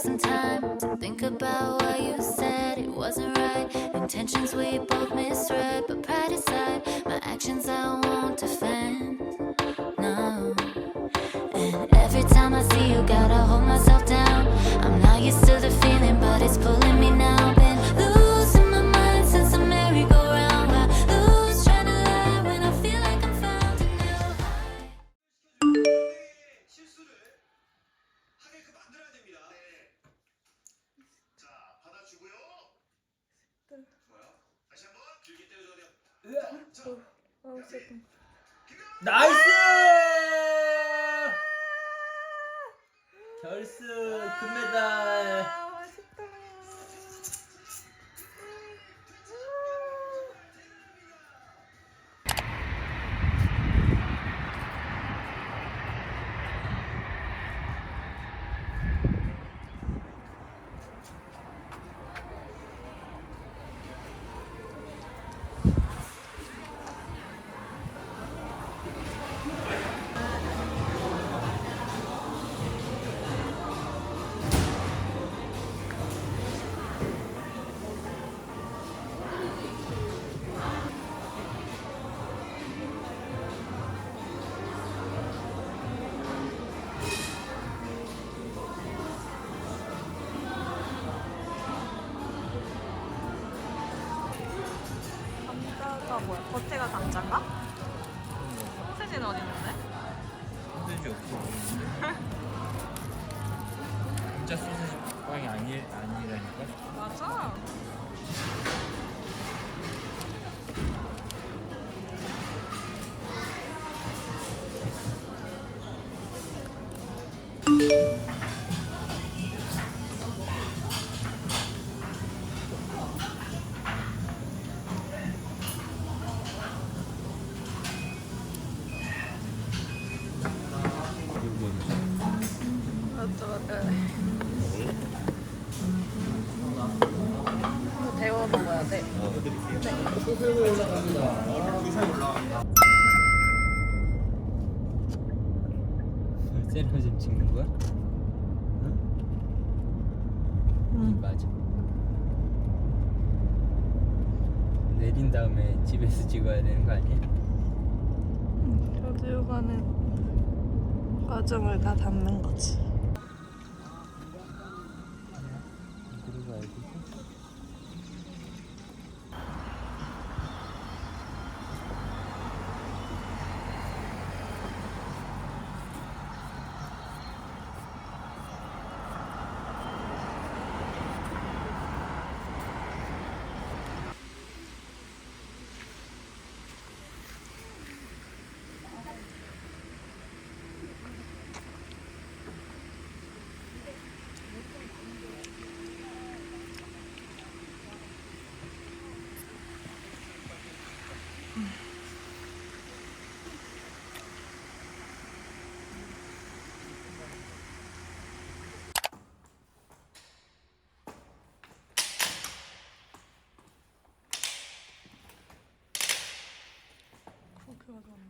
took some time to think about what you said. It wasn't right. Intentions we both misread, but pride aside, my actions I won't defend. No. And every time I see you, gotta 나이스! 결승 금메달. 뭐야? 겉에가 감자인가? 소세지는 어디 있는데? 소세지 없어 보이는데? 진짜 소세지 빵이 아니, 아니라니까? 맞아. 맞아, 셀프 좀 찍는 거야? 응? 응. 맞아. 내린 다음에 집에서 찍어야 되는 거 아니야? 저도 가는 과정을 다 담는 거지. 그리고 알고 그렇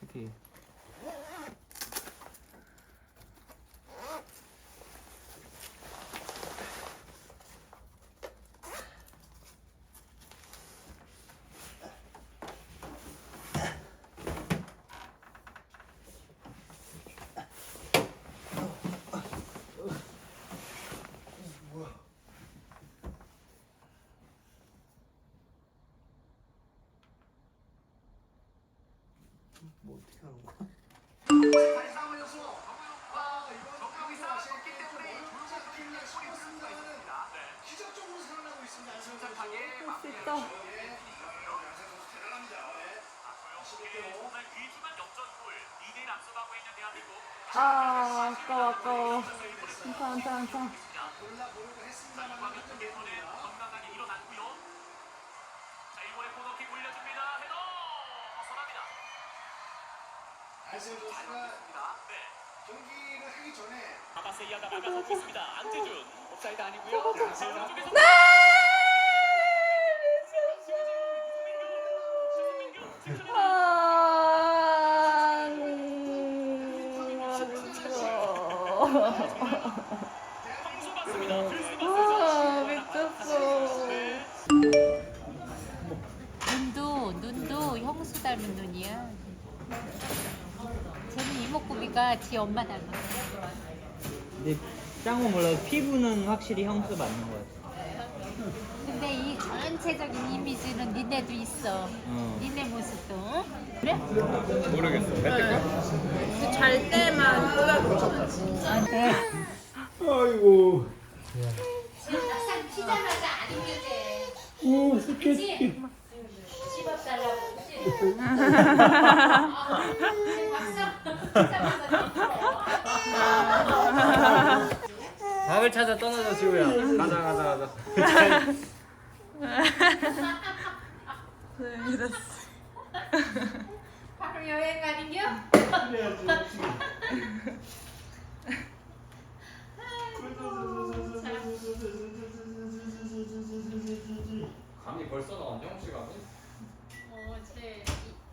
저기 하는 거야? 발상을 해서 아 이번 적용이 쌓였기 때문에 이 조용한 팀의 소리 승자는 기적적으로 살아나고 있습니다. 안승현 선수. 할 수 있다. 예. 안승현 선수 대단합니다. 예. 11대5. 아 아까워 아까워. 괜찮아 괜찮아 괜찮아. 골라보려고 했습니다만 한점입니다 안승현 선수가 경기를 하기 전에 아, 아, 미쳤어. 눈도 눈도 형수 닮은 눈이야. 쟤는 이목구비가 지 엄마 닮았어. 근데 짱은 몰라도 피부는 확실히 형수 맞는 거 같아. 근데 이 전체적인 이미지는 니네도 있어. 어. 니네 모습도. 응? 그래? 잘 때만 아이고. 막상 피자마자 안 입겨져. 오, 스케치. 집업 달라고. 그치? 막상 피자마자 밥을 찾아 떠나자 지우야. 가자 가자 가자. 바로 여행 가는 겨? 감이 벌써 나왔냐 혹시 감이? 어, 제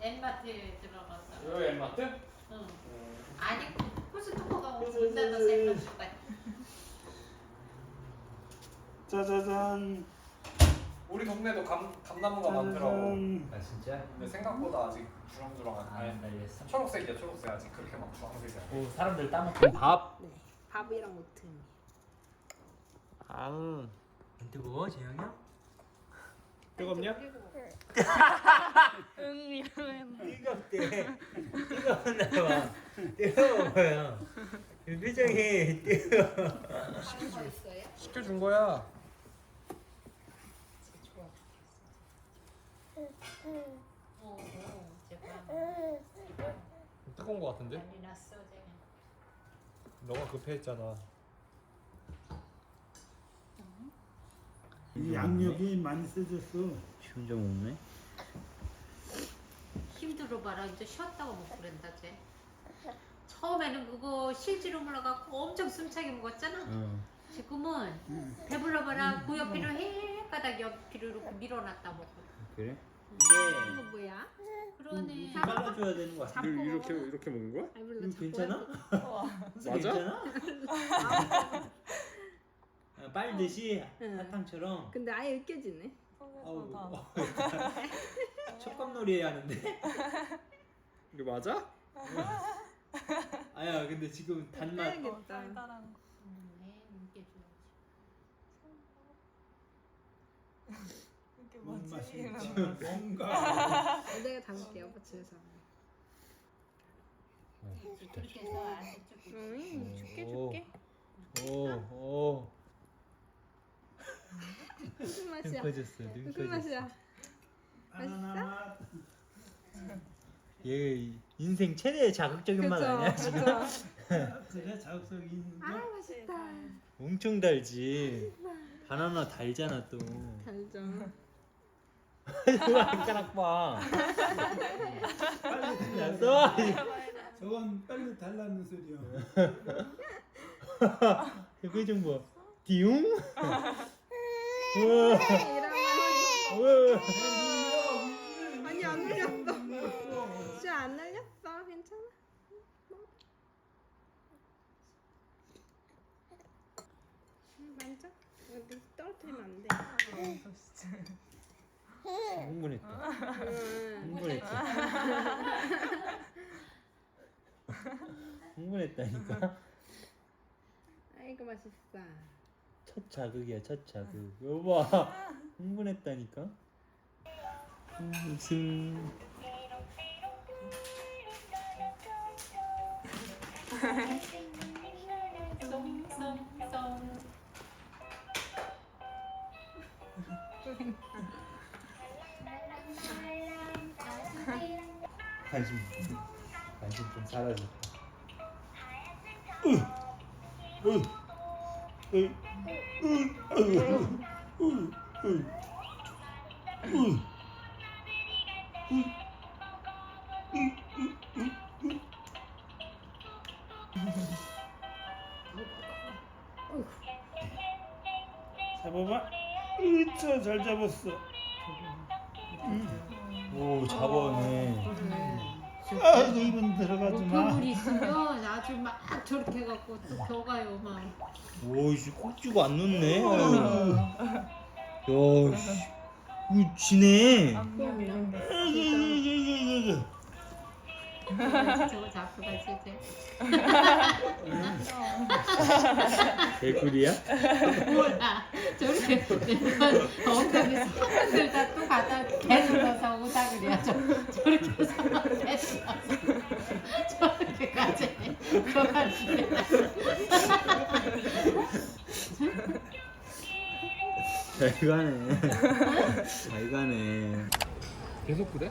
엠마트에 들어갔어. 여기 엠마트? 응. 아니, 코스트코가 문 닫아서 엠마트 가. 짜자잔 우리 동네도 감, 감나무가 많더라고. 아 진짜? 근데 생각보다 아직 주렁주렁한. 안 날렸어. 초록색이야, 초록색. 아직 그렇게 막 주황색이 아니야. 오 사람들 따먹고 밥. 밥이랑 오트밀. 앙. 안 뜨거워 재영이야? 뜨겁냐? 응 이러면. 뜨겁대. 뜨거웠나 봐. 뜨거워 보여. 이 표정이 뜨거워. 시켜준 거야. 어, 어, 뜨거운 거 같은데? 난리 났어, 제가. 너가 급해했잖아. 이 양력이 많이 세졌어 좀 없네. 힘들어 봐라. 이제 쉬었다고 먹고 그런다, 쟤. 처음에는 그거 실지로 몰라갖고 엄청 숨차게 먹었잖아. 응. 지금은 배불러 봐라. 고옆이를 해가닥 옆이로 이렇게 밀어놨다 먹고. 그래? 이거 뭐야? 그러네. 이게 빨라줘야 되는 거 같아. 이렇게 이렇게 먹는 거야? 아 몰라. 이거 자꾸 괜찮아? 맞아? 괜찮아? 아, 빨듯이 응. 사탕처럼. 근데 아예 으깨지네. 아우, 촉감놀이 하는데? 이거 맞아? 아야 근데 지금 단맛 해야겠다. 네, 이게 좋아지. 뭔 맛인지. 뭔가. 내가. 담을게요, 버츠에서. 그렇게 해서 좀 응, 줄게. 오오 무슨 맛이야? 눈 무슨 맛이야? 바나나 얘 인생 최대 자극적인 맛 아니야 지금? 맛 그래 자극적인 아 거 맛있다. 엄청 달지. 바나나 달잖아 또. 달죠. 손가락 봐 빨리 야, 달라 써. 저건 빨리 달라는 소리야 표정 봐 디웅 우와 아니 안 날렸어. 진짜 안 날렸어. 괜찮아. 음, 만져? 여기 떨어뜨리면 안 돼. 흥분했다. 응. 흥분했다 흥분했다니까? 아이고 맛있어. 첫 자극이야 첫 자극. 여봐 흥분했다니까? 무슨 관심 관심 좀 사라졌다. 잡아봐. 으차 잘 잡았어. 오 잡아네. 아이고 입은 들어가지 마. 그물 있으면 아주 막 저렇게 해갖고 또 겨가요 막. 오이씨 꼭지고 안 놓네. 아유. 야, 씨. 이거 지네. 저거 잡고 가지 이제. 개꿀이야? 몰라. 저렇게 엉덩이 손들 다또 갖다 개눌러서 오다 그래요. 저, 저렇게 해서 저렇게 가지. 그만 잘 가네. 잘 가네. 계속 그래?